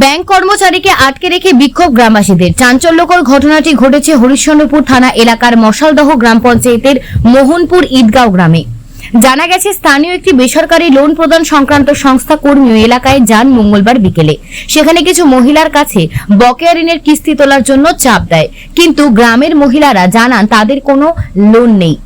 Bank কর্মচারীকে আটকে রেখে বিক্ষোভ গ্রামবাসীদের। চাঞ্চল্যকর ঘটনাটি ঘটেছে হরিশ্চন্দ্রপুর থানা এলাকার মশালদহ গ্রাম পঞ্চায়েতের মোহনপুর ঈদগাঁও গ্রামে। জানা গেছে, স্থানীয় একটি বেসরকারি লোন প্রদান সংক্রান্ত সংস্থা কর্মী এলাকায় যান মঙ্গলবার বিকেলে। সেখানে কিছু মহিলার কাছে বকেয়া ঋণের কিস্তি তোলার জন্য চাপ দেয়। কিন্তু গ্রামের মহিলারা জানান, তাদের কোনো লোন নেই।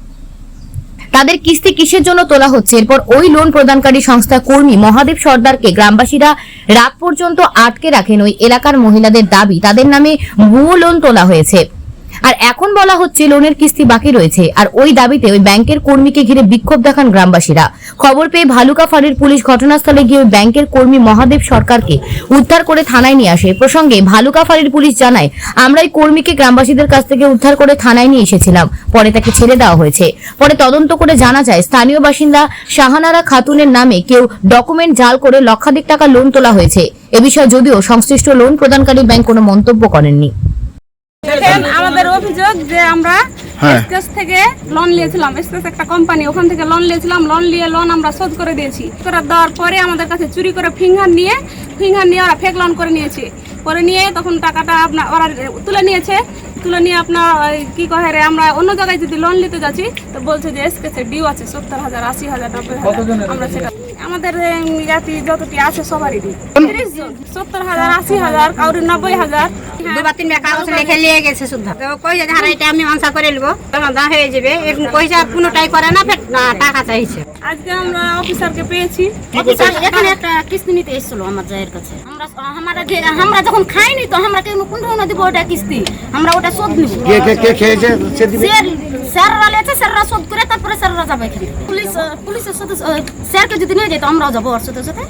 তাদের কিস্তি কিসের জন্য তোলা হচ্ছে? এরপর ওই লোন প্রদানকারী সংস্থা কর্মী মহাদেব সর্দারকে গ্রামবাসীরা রাত পর্যন্ত আটকে রাখেন ওই এলাকার মহিলাদের দাবি। তাদের নামে ভুয়ো লোন তোলা হয়েছে। আর এখন বলা হচ্ছে লোনের কিস্তি বাকি রয়েছে। আর ওই দাবিতে ওই ব্যাংকের কর্মীকে ঘিরে বিক্ষোভ দেখান গ্রামবাসীরা। খবর পেয়ে ভালুকা ফাঁড়ির পুলিশ ঘটনাস্থলে গিয়ে ওই ব্যাংকের কর্মী মহাদেব সরকারকে উদ্ধার করে থানায় নিয়ে আসে। প্রসঙ্গে ভালুকা ফাঁড়ির পুলিশ জানায়, আমরা এই কর্মীকে গ্রামবাসীদের কাছ থেকে উদ্ধার করে থানায় নিয়ে এসেছিলাম। পরে তাকে ছেড়ে দেওয়া হয়েছে। পরে তদন্ত করে জানা যায়, স্থানীয় বাসিন্দা শাহানারা খাতুনের নামে কেউ ডকুমেন্ট জাল করে লক্ষাধিক টাকা লোন তোলা হয়েছে। এ বিষয়ে যদিও সংশ্লিষ্ট লোন প্রদানকারী ব্যাংক কোনো মন্তব্য করেননি। অভিযোগ যে আমরা হ্যাঁ। থেকে লোন নিয়েছিলাম স্কেচ একটা কোম্পানি ওখান থেকে লোন নিয়েছিলাম লোন নিয়ে লোন আমরা শোধ করে দিয়েছি। করে দেওয়ার পরে আমাদের কাছে চুরি করে ফিঙ্গার নিয়ে ফিঙ্গার নিয়ে ওরা ফেক লোন করে নিয়েছে। করে নিয়ে তখন টাকাটা আপনার ওরা তুলে নিয়েছে। তুলে নিয়ে আপনার ওই কি কহে রে আমরা অন্য জায়গায় যদি লোন নিতে যাচ্ছি তো বলছে যে স্কেচে ডিউ আছে সত্তর হাজার আশি হাজার নব্বই হাজার আমরা সেটা আমাদের জাতি যতটি আছে সবারই তিরিশ জন সত্তর হাজার আশি হাজার কাউরি নব্বই হাজার। দুবার কাগজ লিখে নিয়ে গেছে শুদ্ধ। তো কইছে যে হারা এটা আমি মানসা করে নেব। সমাধান হয়ে যাবে এরকম কইছে আর কোনোটাই করে না ফের টাকা চাইছে। আজকে আমরা অফিসারকে পেয়েছি। অফিসার এখানে একটা কিস্তি নিতে এসেছিল আমার জায়ের কাছে। আমরা আমরা যে আমরা যখন খাইনি তো আমরা কোন ধরনের দিব ওটা কিস্তি? আমরা ওটা শোধ নিব। কে কে কে খেয়েছে? সে দিবে? স্যার করে তারপরে যাবে এখানে পুলিশ পুলিশের যদি নিয়ে যেত আমরাও যাব সাথে।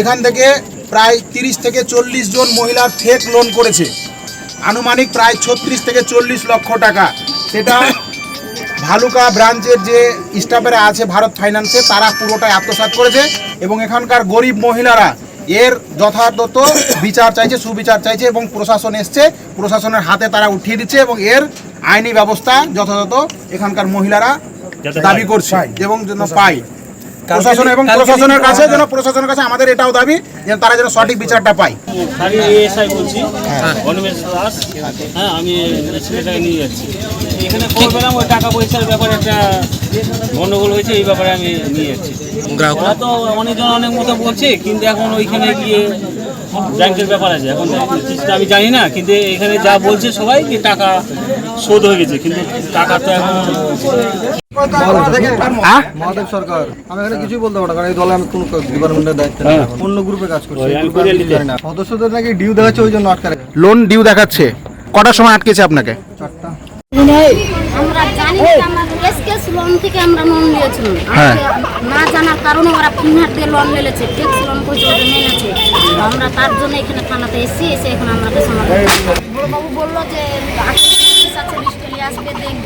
এখান থেকে প্রায় তিরিশ থেকে চল্লিশ জন মহিলার ফেক লোন করেছে। আনুমানিক প্রায় ছত্রিশ থেকে চল্লিশ লক্ষ টাকা। সেটা ভালুকা ব্রাঞ্চের যে স্টাফেরা আছে ভারত ফাইন্যান্সে, তারা পুরোটাই আত্মসাৎ করেছে এবং এখানকার গরিব মহিলারা এর যথাযথ বিচার চাইছে, সুবিচার চাইছে এবং প্রশাসন এসছে। প্রশাসনের হাতে তারা উঠিয়ে দিচ্ছে এবং এর আইনি ব্যবস্থা যথাযথ এখানকার মহিলারা দাবি করছে এবং যেন পায়। প্রশাসন এবং প্রশাসনের কাছে যেন প্রশাসনের কাছে আমাদের এটাও দাবি যে তারা যেন সঠিক বিচারটা পায়। আমি এসআই বলছি। অনিমেষ দাস। হ্যাঁ আমি ছেলেটাকে নিয়ে যাচ্ছি। এখানে খবর পেলাম ওই টাকা পয়সার ব্যাপারে একটা গন্ডগোল হয়েছে এই ব্যাপারে আমি নিয়ে যাচ্ছি। ওরা তো অনেকজন অনেক মতো বলছে কিন্তু এখন ওইখানে গিয়ে ব্যাংকের ব্যাপার আছে। এখন আমি জানি না কিন্তু এখানে যা বলছে সবাই যে টাকা শোধ হয়ে গেছে কিন্তু টাকা তো এখন মহাদেব সরকার আমি এখানে কিছুই বলতে পারব কারণ এই দলে আমি কোন ডিপার্টমেন্টের দায়িত্ব নেই। অন্য গ্রুপে কাজ করছি না। সদস্যদের নাকি ডিউ দেখাচ্ছে ওই জন্য আটকে রাখে লোন ডিউ দেখাচ্ছে। কটার সময় আটকেছে আপনাকে? চারটা। আমরা জানি না আমরা এসকেস লোন থেকে আমরা লোন নিয়েছিলাম। হ্যাঁ। না জানার কারণে ওরা ফিনহার দিয়ে লোন নিয়েছে ট্যাক্স লোন কইছে ওটা আমরা তার জন্য এখানে থানাতে এসেছি এসে এখন আমাকে সমাধান বলল যে আজকে পুলিশ আছে লিস্টে নিয়ে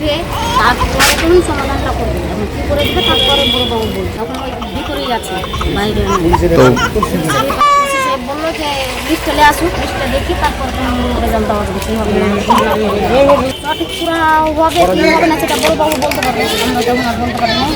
দেখবে তারপরে তুমি সমাধানটা করবে। এখন কী করে দেবে তারপরে বড়বাবু বলবে তখন ওই ভিতরেই আছে বাইরে বলল যে লিস্টে নিয়ে আসুক লিস্টটা দেখি তারপর রেজাল্ট দেওয়া যাবে। কী হবে। সঠিক পুরা হবে কি হবে না সেটা বড়বাবু বলতে পারবে আমরা যখন আর বলতে পারব না।